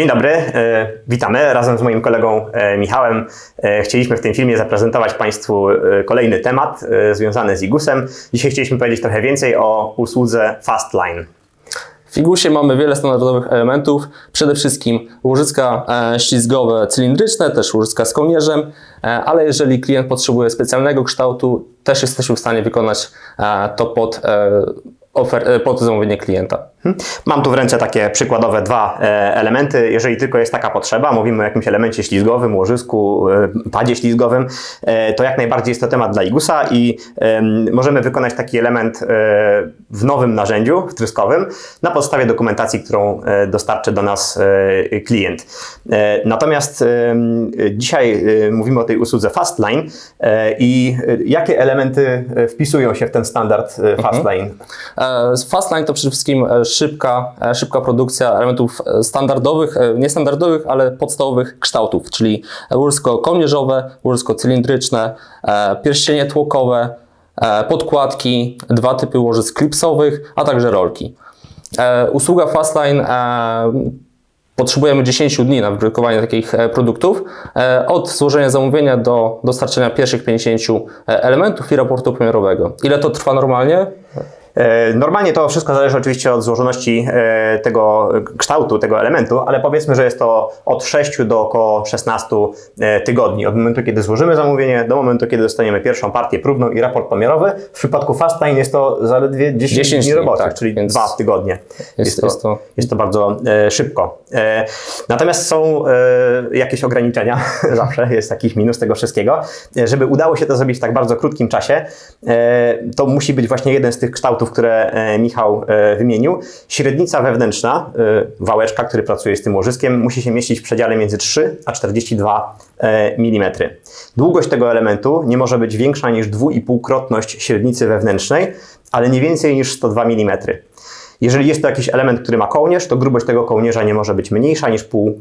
Dzień dobry, e, witamy. Razem z moim kolegą e, Michałem e, chcieliśmy w tym filmie zaprezentować Państwu kolejny temat związany z IGUS-em. Dzisiaj chcieliśmy powiedzieć trochę więcej o usłudze Fastline. W Igusie mamy wiele standardowych elementów, przede wszystkim łożyska ślizgowe cylindryczne, też łożyska z kołnierzem, ale jeżeli klient potrzebuje specjalnego kształtu, też jesteśmy w stanie wykonać to pod, pod zamówienie klienta. Mhm. Mam tu w ręce takie przykładowe dwa e, elementy. Jeżeli tylko jest taka potrzeba, mówimy o jakimś elemencie ślizgowym, łożysku, e, padzie ślizgowym, e, to jak najbardziej jest to temat dla IGUSa i em, możemy wykonać taki element w nowym narzędziu wtryskowym na podstawie dokumentacji, którą dostarczy do nas klient. Natomiast dzisiaj mówimy o tej usłudze Fastline i jakie elementy wpisują się w ten standard e, Fastline? E, Fastline to przede wszystkim szybka, e, szybka produkcja elementów e, standardowych, e, niestandardowych, ale podstawowych kształtów, czyli łożysko kołnierzowe, łożysko cylindryczne, pierścienie tłokowe, podkładki, dwa typy łożysk klipsowych, a także rolki. Usługa Fastline Potrzebujemy 10 dni na wyprodukowanie takich produktów. Od złożenia zamówienia do dostarczenia pierwszych 50 elementów i raportu pomiarowego. Ile to trwa normalnie? E, Normalnie to wszystko zależy oczywiście od złożoności e, tego kształtu, tego elementu, ale powiedzmy, że jest to od 6 do około 16 e, tygodni. Od momentu, kiedy złożymy zamówienie, do momentu, kiedy dostaniemy pierwszą partię próbną i raport pomiarowy. W przypadku Fastline jest to zaledwie 10, 10 dni roboczych, tak, czyli więc dwa tygodnie. Jest, to, jest to- jest to bardzo szybko. Natomiast są jakieś ograniczenia, zawsze jest jakiś minus tego wszystkiego. Żeby udało się to zrobić w tak bardzo krótkim czasie, to musi być właśnie jeden z tych kształtów, które e, Michał e, wymienił. Średnica wewnętrzna, e, wałeczka, który pracuje z tym łożyskiem, musi się mieścić w przedziale między 3 a 42 mm. Długość tego elementu nie może być większa niż 2,5-krotność średnicy wewnętrznej, ale nie więcej niż 102 mm. Jeżeli jest to jakiś element, który ma kołnierz, to grubość tego kołnierza nie może być mniejsza niż pół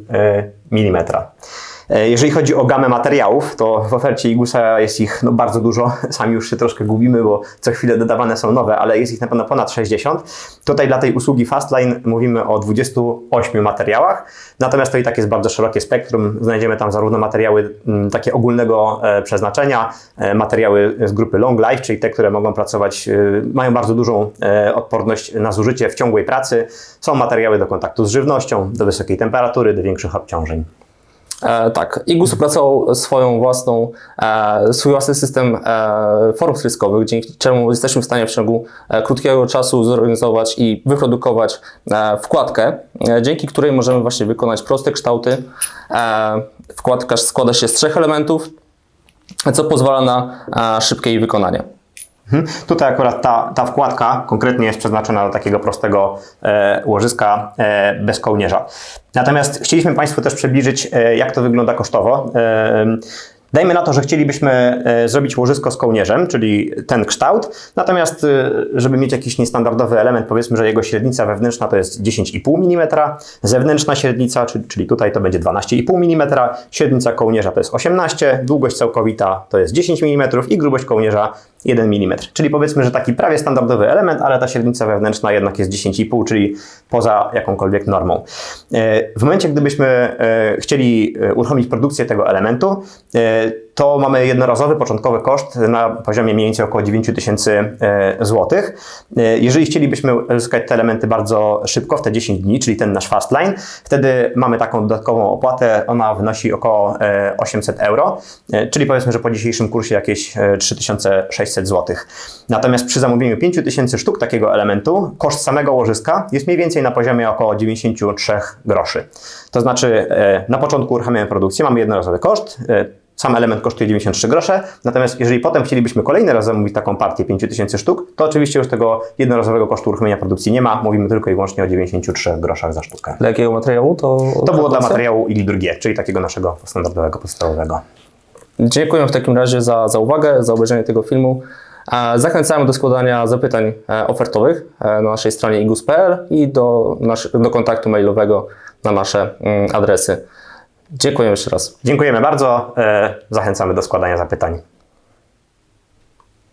milimetra. E, Jeżeli chodzi o gamę materiałów, to w ofercie Igusa jest ich no, bardzo dużo. Sami już się troszkę gubimy, bo co chwilę dodawane są nowe, ale jest ich na pewno ponad 60. Tutaj dla tej usługi Fastline mówimy o 28 materiałach. Natomiast to i tak jest bardzo szerokie spektrum. Znajdziemy tam zarówno materiały mm, takie ogólnego e, przeznaczenia, e, materiały z grupy Long Life, czyli te, które mogą pracować, e, mają bardzo dużą e, odporność na zużycie w ciągłej pracy. Są materiały do kontaktu z żywnością, do wysokiej temperatury, do większych obciążeń. E, tak, IGUS opracował swoją własną, e, swój własny system e, form wtryskowych, dzięki czemu jesteśmy w stanie w ciągu e, krótkiego czasu zorganizować i wyprodukować e, wkładkę, e, dzięki której możemy właśnie wykonać proste kształty. E, wkładka składa się z trzech elementów, co pozwala na e, szybkie jej wykonanie. Mhm. Tutaj akurat ta, ta wkładka konkretnie jest przeznaczona do takiego prostego e, łożyska e, bez kołnierza. Natomiast chcieliśmy Państwu też przybliżyć, e, jak to wygląda kosztowo. Dajmy na to, że chcielibyśmy e, zrobić łożysko z kołnierzem, czyli ten kształt, natomiast e, żeby mieć jakiś niestandardowy element, powiedzmy, że jego średnica wewnętrzna to jest 10,5 mm, zewnętrzna średnica, czyli, tutaj to będzie 12,5 mm, średnica kołnierza to jest 18, długość całkowita to jest 10 mm i grubość kołnierza 1 mm. Czyli powiedzmy, że taki prawie standardowy element, ale ta średnica wewnętrzna jednak jest 10,5, czyli poza jakąkolwiek normą. E, W momencie, gdybyśmy chcieli uruchomić produkcję tego elementu, to mamy jednorazowy początkowy koszt na poziomie mniej więcej około 9000 zł. Jeżeli chcielibyśmy uzyskać te elementy bardzo szybko, w te 10 dni, czyli ten nasz Fastline, wtedy mamy taką dodatkową opłatę, ona wynosi około e, 800 euro, e, czyli powiedzmy, że po dzisiejszym kursie jakieś e, 3600 zł. Natomiast przy zamówieniu 5000 sztuk takiego elementu, koszt samego łożyska jest mniej więcej na poziomie około 93 groszy. To znaczy e, na początku uruchamiamy produkcję, mamy jednorazowy koszt, e, sam element kosztuje 93 grosze, natomiast jeżeli potem chcielibyśmy kolejny raz zamówić taką partię 5000 sztuk, to oczywiście już tego jednorazowego kosztu uruchomienia produkcji nie ma, mówimy tylko i wyłącznie o 93 groszach za sztukę. Dla jakiego materiału to? To było dla materiału IGL-2G, czyli takiego naszego standardowego, podstawowego. Dziękuję w takim razie za, za uwagę, za obejrzenie tego filmu. Zachęcamy do składania zapytań e, ofertowych e, na naszej stronie igus.pl i do, do kontaktu mailowego na nasze mm, adresy. Dziękuję jeszcze raz. Dziękujemy bardzo, e, zachęcamy do składania zapytań.